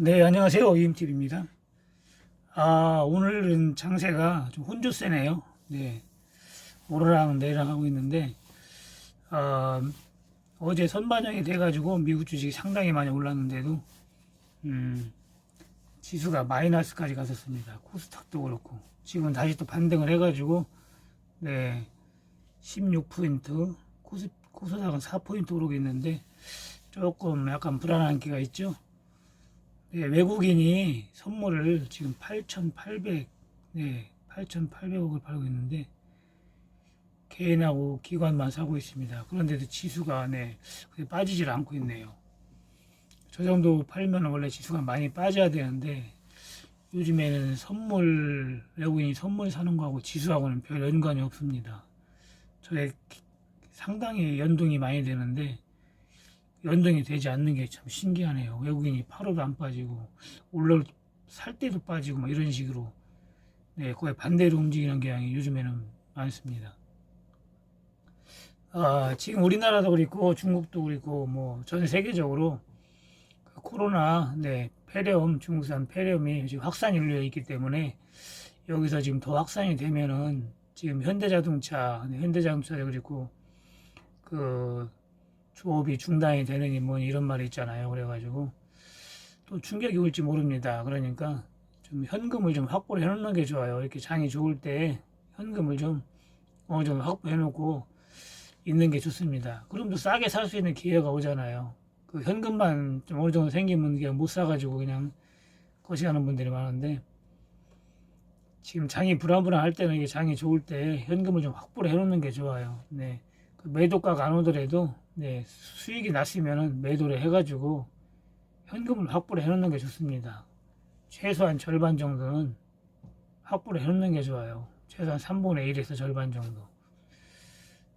네, 안녕하세요. 이임TV입니다. 아, 오늘은 장세가 좀 혼조세네요. 네. 오르락 내리락 하고 있는데, 아, 어제 선반영이 돼가지고 미국 주식이 상당히 많이 올랐는데도, 음, 지수가 마이너스까지 갔었습니다. 코스닥도 그렇고. 지금 다시 또 반등을 해가지고, 네, 16포인트, 코스, 코스닥은 4포인트 오르고 있는데, 조금 약간 불안한 기가 있죠. 네, 외국인이 선물을 지금 8,800, 네, 8,800억을 팔고 있는데, 개인하고 기관만 사고 있습니다. 그런데도 지수가, 네, 빠지질 않고 있네요. 저 정도 팔면 원래 지수가 많이 빠져야 되는데, 요즘에는 선물, 외국인이 선물 사는 거하고 지수하고는 별 연관이 없습니다. 저에 상당히 연동이 많이 되는데, 연동이 되지 않는 게 참 신기하네요. 외국인이 팔아도 안 빠지고 올라 살 때도 빠지고 막 이런 식으로 네 거의 반대로 움직이는 경향이 요즘에는 많습니다. 아, 지금 우리나라도 그렇고 중국도 그렇고 뭐 전 세계적으로 그 코로나 네 폐렴 중국산 폐렴이 지금 확산 인류에 있기 때문에 여기서 지금 더 확산이 되면은 지금 현대자동차 네, 현대자동차도 그렇고 그 조업이 중단이 되느니 뭐 이런 말이 있잖아요. 그래가지고 또 충격이 올지 모릅니다. 그러니까 좀 현금을 좀 확보를 해놓는 게 좋아요. 이렇게 장이 좋을 때 현금을 좀 어느 정도 확보해놓고 있는 게 좋습니다. 그럼 또 싸게 살 수 있는 기회가 오잖아요. 그 현금만 좀 어느 정도 생기면 그냥 못 사가지고 그냥 거시하는 분들이 많은데 지금 장이 불안불안할 때는 이게 장이 좋을 때 현금을 좀 확보를 해놓는 게 좋아요. 네. 그 매도가가 안 오더라도 네, 수익이 났으면 매도를 해가지고 현금을 확보를 해놓는 게 좋습니다. 최소한 절반 정도는 확보를 해놓는 게 좋아요. 최소한 3분의 1에서 절반 정도.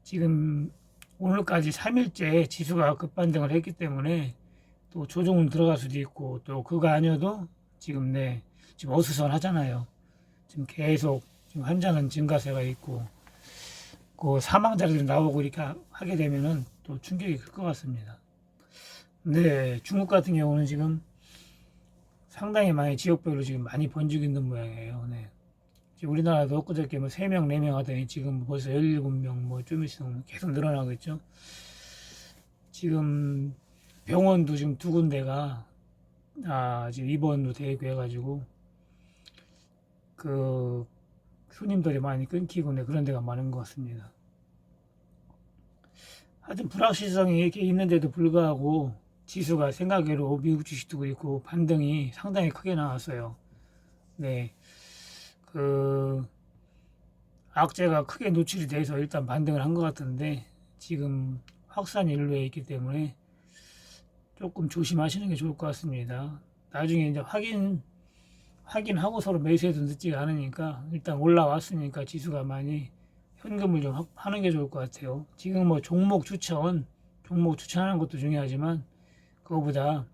지금 오늘까지 3일째 지수가 급반등을 했기 때문에 또 조정은 들어갈 수도 있고 또 그거 아니어도 지금 네 지금 어수선 하잖아요. 지금 계속 지금 환자는 증가세가 있고 그 사망자들이 나오고 이렇게 하게 되면은 또 충격이 클 것 같습니다. 네, 중국 같은 경우는 지금 상당히 많이 지역별로 지금 많이 번지고 있는 모양이에요. 네. 우리나라도 엊그저께 뭐 3명, 4명 하더니 지금 벌써 17명 뭐좀 있으면 계속 늘어나고 있죠. 지금 병원도 지금 두 군데가 아, 지금 입원도 되고 해가지고 그 손님들이 많이 끊기고 네, 그런 데가 많은 것 같습니다. 하여튼 불확실성이 이렇게 있는데도 불구하고 지수가 생각외로 미국 주식도 그렇고 반등이 상당히 크게 나왔어요. 네. 그, 악재가 크게 노출이 돼서 일단 반등을 한 것 같은데 지금 확산 인로에 있기 때문에 조금 조심하시는 게 좋을 것 같습니다. 나중에 이제 확인, 확인하고 서로 매수해도 늦지가 않으니까 일단 올라왔으니까 지수가 많이 현금을 좀 하는 게 좋을 것 같아요. 지금 뭐 종목 추천, 종목 추천하는 것도 중요하지만 그거보다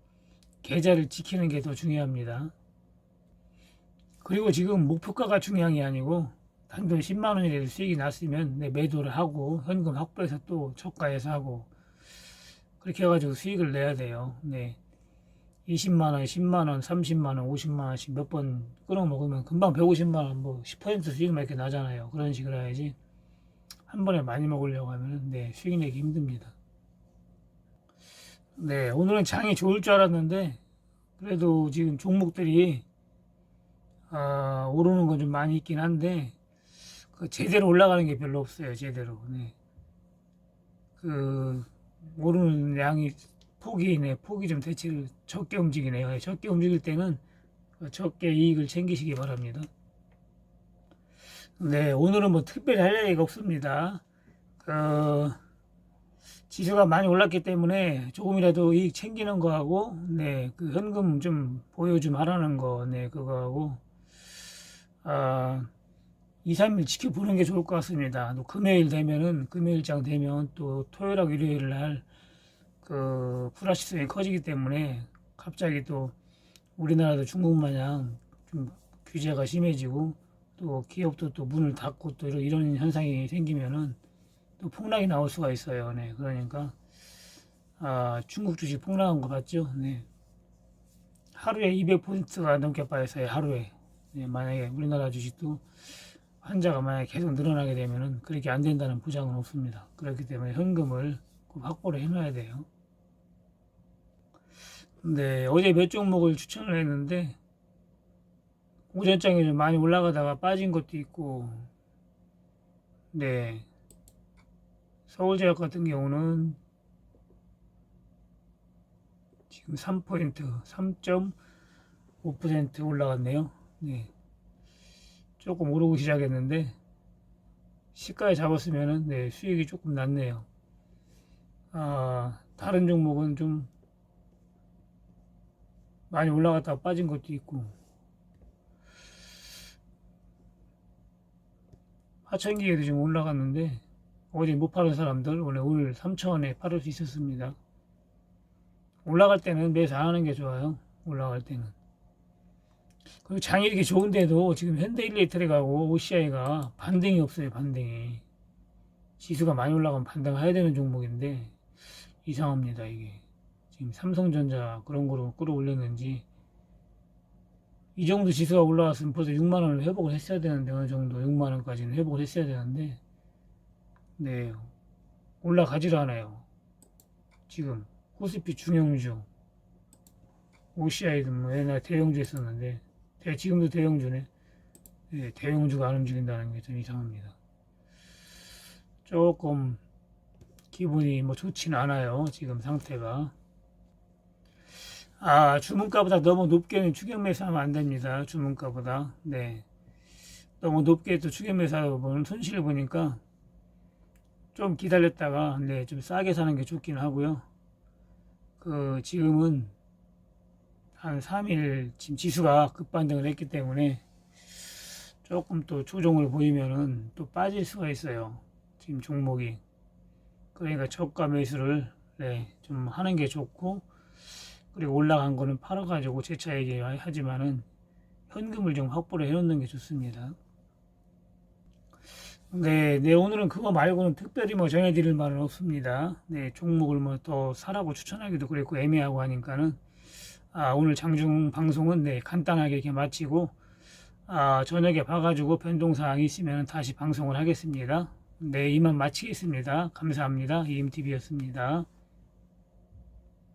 계좌를 지키는 게 더 중요합니다. 그리고 지금 목표가가 중요한 게 아니고 단돈 10만 원이라도 수익이 났으면 내 매도를 하고 현금 확보해서 또 저가에서 하고 그렇게 해가지고 수익을 내야 돼요. 네. 20만 원, 10만 원, 30만 원, 50만 원씩 몇 번 끊어 먹으면 금방 150만 원, 뭐 10% 수익만 이렇게 나잖아요. 그런 식으로 해야지. 한 번에 많이 먹으려고 하면 네, 수익 내기 힘듭니다. 네, 오늘은 장이 좋을 줄 알았는데 그래도 지금 종목들이 아, 오르는 건 좀 많이 있긴 한데 그 제대로 올라가는 게 별로 없어요. 제대로. 네. 그 오르는 양이 폭이 네, 폭이 좀 대체로 적게 움직이네요. 적게 움직일 때는 적게 이익을 챙기시기 바랍니다. 네, 오늘은 뭐 특별히 할 얘기가 없습니다. 그, 지수가 많이 올랐기 때문에 조금이라도 이익 챙기는 거하고, 네, 그 현금 좀 보여 좀 하라는 거, 네, 그거하고, 아, 2, 3일 지켜보는 게 좋을 것 같습니다. 또 금요일 되면은, 금요일장 되면 또 토요일하고 일요일 날, 그, 불확실성이 커지기 때문에 갑자기 또 우리나라도 중국 마냥 좀 규제가 심해지고, 또 기업도 또 문을 닫고 또 이런, 이런 현상이 생기면은 또 폭락이 나올 수가 있어요. 네. 그러니까, 아, 중국 주식 폭락한 거 봤죠? 네. 하루에 200포인트가 넘게 빠졌어요. 하루에. 네, 만약에 우리나라 주식도 환자가 만약에 계속 늘어나게 되면은 그렇게 안 된다는 보장은 없습니다. 그렇기 때문에 현금을 꼭 확보를 해놔야 돼요. 네, 어제 몇 종목을 추천을 했는데 오전장에 좀 많이 올라가다가 빠진 것도 있고 네. 서울제약 같은 경우는 지금 3포인트 3.5% 올라갔네요. 네. 조금 오르고 시작했는데 시가에 잡았으면은 네 수익이 조금 났네요. 아 다른 종목은 좀 많이 올라갔다가 빠진 것도 있고 하천기에도 좀 올라갔는데 어제 못 파는 사람들 원래 오늘 3천원에 팔을 수 있었습니다. 올라갈 때는 매수 안 하는 게 좋아요. 올라갈 때는. 그리고 장이 이렇게 좋은데도 지금 현대일렉트릭하고 OCI가 반등이 없어요. 반등이. 지수가 많이 올라가면 반등해야 되는 종목인데 이상합니다. 이게. 지금 삼성전자 그런 거로 끌어올렸는지 이 정도 지수가 올라왔으면 벌써 6만 원을 회복을 했어야 되는데 어느 정도 6만 원까지는 회복을 했어야 되는데 네 올라가지를 않아요. 지금 코스피 중형주 OCI도 뭐 옛날 대형주 했었는데 대- 지금도 대형주네. 네, 대형주가 안 움직인다는 게 좀 이상합니다. 조금 기분이 뭐 좋지는 않아요. 지금 상태가. 아, 주문가보다 너무 높게는 추격 매수하면 안 됩니다. 주문가보다. 네. 너무 높게 또 추격 매수하다 보면 손실을 보니까 좀 기다렸다가, 네, 좀 싸게 사는 게 좋긴 하고요. 그, 지금은 한 3일 지금 지수가 급반등을 했기 때문에 조금 또 조정을 보이면은 또 빠질 수가 있어요. 지금 종목이. 그러니까 저가 매수를, 네, 좀 하는 게 좋고, 그리고 올라간 거는 팔아가지고 재차 얘기하지만은 현금을 좀 확보를 해놓는 게 좋습니다. 네, 네, 오늘은 그거 말고는 특별히 뭐 전해드릴 말은 없습니다. 네, 종목을 뭐더 사라고 추천하기도 그랬고 애매하고 하니까는 아, 오늘 장중 방송은 네, 간단하게 이렇게 마치고 아, 저녁에 봐가지고 변동 사항이 있으면 다시 방송을 하겠습니다. 네, 이만 마치겠습니다. 감사합니다. EMTV였습니다.